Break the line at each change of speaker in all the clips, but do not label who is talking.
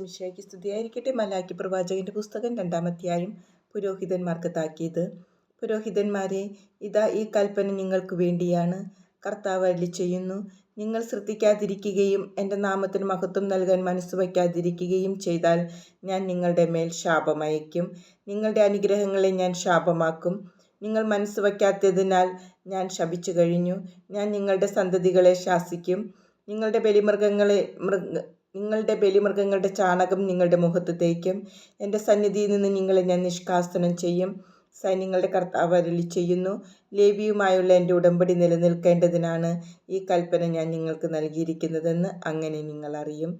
മിശിഹായ്ക്ക് സ്തുതിയായിരിക്കട്ടെ. മലാക്കി പ്രവാചകന്റെ പുസ്തകം രണ്ടാമധ്യായം പുരോഹിതന്മാർക്ക് താക്കീത്. പുരോഹിതന്മാരെ ഇതാ ഈ കൽപ്പന നിങ്ങൾക്ക് വേണ്ടിയാണ്. കർത്താവ് അല്ലി ചെയ്യുന്നു നിങ്ങൾ ശ്രദ്ധിക്കാതിരിക്കുകയും എന്റെ നാമത്തിന് മഹത്വം നൽകാൻ മനസ്സ് വയ്ക്കാതിരിക്കുകയും ചെയ്താൽ ഞാൻ നിങ്ങളുടെ മേൽ ശാപമയക്കും നിങ്ങളുടെ അനുഗ്രഹങ്ങളെ ഞാൻ ശാപമാക്കും. നിങ്ങൾ മനസ്സ് വയ്ക്കാത്തതിനാൽ ഞാൻ ശപിച്ചു കഴിഞ്ഞു ഞാൻ നിങ്ങളുടെ സന്തതികളെ ശാസിക്കും. നിങ്ങളുടെ ബലിമൃഗങ്ങളെ മൃഗ നിങ്ങളുടെ ബലിമൃഗങ്ങളുടെ ചാണകം നിങ്ങളുടെ മുഖത്ത് തേക്കും. എന്റെ സന്നിധിയിൽ നിന്ന് നിങ്ങളെ ഞാൻ നിഷ്കാസനം ചെയ്യും. സൈന്യങ്ങളുടെ കർത്താവ് അരുളി ചെയ്യുന്നു. ലേവിയുമായുള്ള എന്റെ ഉടമ്പടി നിലനിൽക്കേണ്ടതിനാണ് ഈ കൽപ്പന ഞാൻ നിങ്ങൾക്ക് നൽകിയിരിക്കുന്നതെന്ന് അങ്ങനെ നിങ്ങൾ അറിയും.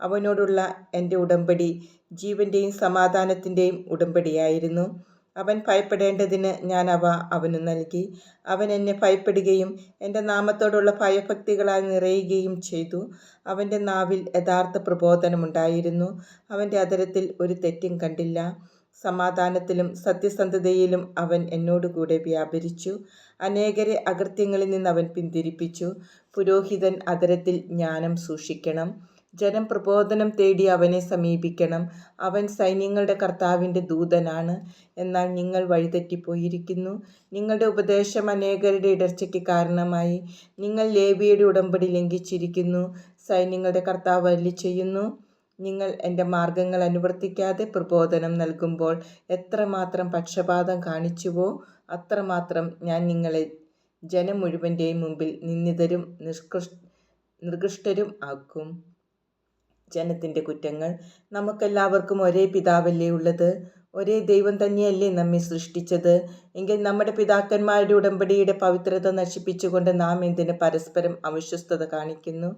അവനോടുള്ള എന്റെ ഉടമ്പടി ജീവന്റെയും സമാധാനത്തിന്റെയും ഉടമ്പടിയായിരുന്നു. അവൻ ഭയപ്പെടേണ്ടതിന് ഞാൻ അവ അവന് നൽകി. അവൻ എന്നെ ഭയപ്പെടുകയും എന്റെ നാമത്തോടുള്ള ഭയഭക്തികളാൽ നിറയുകയും ചെയ്തു. അവന്റെ നാവിൽ യഥാർത്ഥ പ്രബോധനമുണ്ടായിരുന്നു. അവന്റെ അതരത്തിൽ ഒരു തെറ്റും കണ്ടില്ല. സമാധാനത്തിലും സത്യസന്ധതയിലും അവൻ എന്നോടുകൂടെ വ്യാപരിച്ചു. അനേകരെ അകൃത്യങ്ങളിൽ നിന്ന് അവൻ പിന്തിരിപ്പിച്ചു. പുരോഹിതൻ അതരത്തിൽ ജ്ഞാനം സൂക്ഷിക്കണം. ജനം പ്രബോധനം തേടി അവനെ സമീപിക്കണം. അവൻ സൈന്യങ്ങളുടെ കർത്താവിന്റെ ദൂതനാണ്. എന്നാൽ നിങ്ങൾ വഴിതെറ്റിപ്പോയിരിക്കുന്നു. നിങ്ങളുടെ ഉപദേശം അനേകരുടെ ഇടർച്ചയ്ക്ക് കാരണമായി. നിങ്ങൾ ലേബിയുടെ ഉടമ്പടി ലംഘിച്ചിരിക്കുന്നു. സൈന്യങ്ങളുടെ കർത്താവ് അല്ലി ചെയ്യുന്നു. നിങ്ങൾ എന്റെ മാർഗങ്ങൾ അനുവർത്തിക്കാതെ പ്രബോധനം നൽകുമ്പോൾ എത്രമാത്രം പക്ഷപാതം കാണിച്ചുവോ അത്രമാത്രം ഞാൻ നിങ്ങളെ ജനം മുഴുവന്റെയും മുമ്പിൽ നിന്ദിതരും നിഷ്കൃഷ് നിർകൃഷ്ടരും ആക്കും. ജനത്തിന്റെ കുറ്റങ്ങൾ. നമുക്കെല്ലാവർക്കും ഒരേ പിതാവല്ലേ ഉള്ളത്? ഒരേ ദൈവം തന്നെയല്ലേ നമ്മെ സൃഷ്ടിച്ചത്? എങ്കിൽ നമ്മുടെ പിതാക്കന്മാരുടെ ഉടമ്പടിയുടെ പവിത്രത നശിപ്പിച്ചുകൊണ്ട് നാം എന്തിന് പരസ്പരം അവിശ്വസ്തത കാണിക്കുന്നു?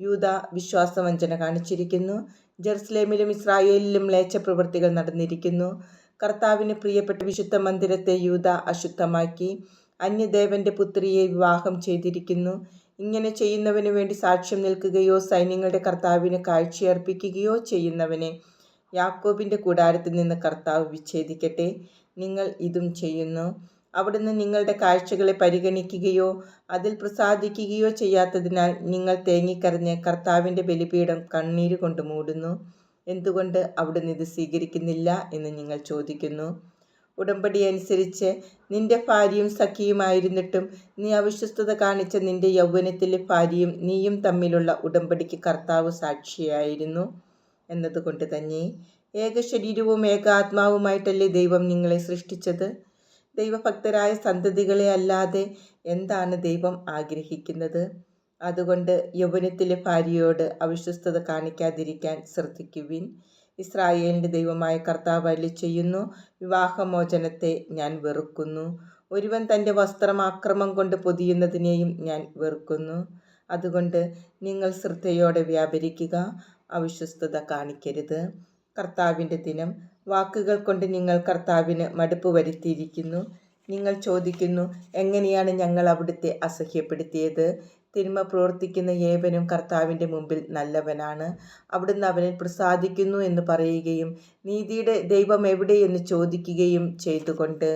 യൂത വിശ്വാസവഞ്ചന കാണിച്ചിരിക്കുന്നു. ജെറുസലേമിലും ഇസ്രായേലിലും ലേച്ച പ്രവൃത്തികൾ നടന്നിരിക്കുന്നു. കർത്താവിന് പ്രിയപ്പെട്ട വിശുദ്ധ മന്ദിരത്തെ യൂത അശുദ്ധമാക്കി. അന്യദേവന്റെ പുത്രിയെ വിവാഹം ചെയ്തിരിക്കുന്നു. ഇങ്ങനെ ചെയ്യുന്നവന് വേണ്ടി സാക്ഷ്യം നിൽക്കുകയോ സൈന്യങ്ങളുടെ കർത്താവിന് കാഴ്ചയർപ്പിക്കുകയോ ചെയ്യുന്നവനെ യാക്കോബിന്റെ കൂടാരത്തിൽ നിന്ന് കർത്താവ് വിച്ഛേദിക്കട്ടെ. നിങ്ങൾ ഇതും ചെയ്യുന്നു. അവിടുന്ന് നിങ്ങളുടെ കാഴ്ചകളെ പരിഗണിക്കുകയോ അതിൽ പ്രസാദിക്കുകയോ ചെയ്യാത്തതിനാൽ നിങ്ങൾ തേങ്ങിക്കരഞ്ഞ് കർത്താവിന്റെ ബലിപീഠം കണ്ണീര് കൊണ്ട് മൂടുന്നു. എന്തുകൊണ്ട് അവിടുന്ന് ഇത് സ്വീകരിക്കുന്നില്ല എന്ന് നിങ്ങൾ ചോദിക്കുന്നു. ഉടമ്പടി അനുസരിച്ച് നിന്റെ ഭാര്യയും സഖിയുമായിരുന്നിട്ടും നീ അവിശ്വസ്തത കാണിച്ച നിന്റെ യൗവനത്തിലെ ഭാര്യയും നീയും തമ്മിലുള്ള ഉടമ്പടിക്ക് കർത്താവ് സാക്ഷിയായിരുന്നു എന്നതുകൊണ്ട് തന്നെ ഏക ശരീരവും ഏക ആത്മാവുമായിട്ടല്ലേ ദൈവം നിങ്ങളെ സൃഷ്ടിച്ചത്? ദൈവഭക്തരായ സന്തതികളെ അല്ലാതെ എന്താണ് ദൈവം ആഗ്രഹിക്കുന്നത്? അതുകൊണ്ട് യൗവനത്തിലെ ഭാര്യയോട് അവിശ്വസ്തത കാണിക്കാതിരിക്കാൻ ശ്രദ്ധിക്കുവിൻ. ഇസ്രായേലിന്റെ ദൈവമായ കർത്താവ് അല്ലി ചെയ്യുന്നു. വിവാഹമോചനത്തെ ഞാൻ വെറുക്കുന്നു. ഒരുവൻ തന്റെ വസ്ത്രം ആക്രമം കൊണ്ട് പൊതിയുന്നതിനെയും ഞാൻ വെറുക്കുന്നു. അതുകൊണ്ട് നിങ്ങൾ ശ്രദ്ധയോടെ വ്യാപരിക്കുക അവിശ്വസ്തത കാണിക്കരുത്. കർത്താവിന്റെ ദിനം വാക്കുകൾ കൊണ്ട് നിങ്ങൾ കർത്താവിന് മടുപ്പ് വരുത്തിയിരിക്കുന്നു. നിങ്ങൾ ചോദിക്കുന്നു എങ്ങനെയാണ് ഞങ്ങൾ അവിടുത്തെ അസഹ്യപ്പെടുത്തിയത്? തിന്മ പ്രവർത്തിക്കുന്ന ഏവനും കർത്താവിന്റെ മുമ്പിൽ നല്ലവനാണ്. അവിടുന്ന് അവനെ പ്രസാദിക്കുന്നു എന്ന് പറയുകയും നീതിയുടെ ദൈവം എവിടെയെന്ന് ചോദിക്കുകയും ചെയ്തുകൊണ്ട്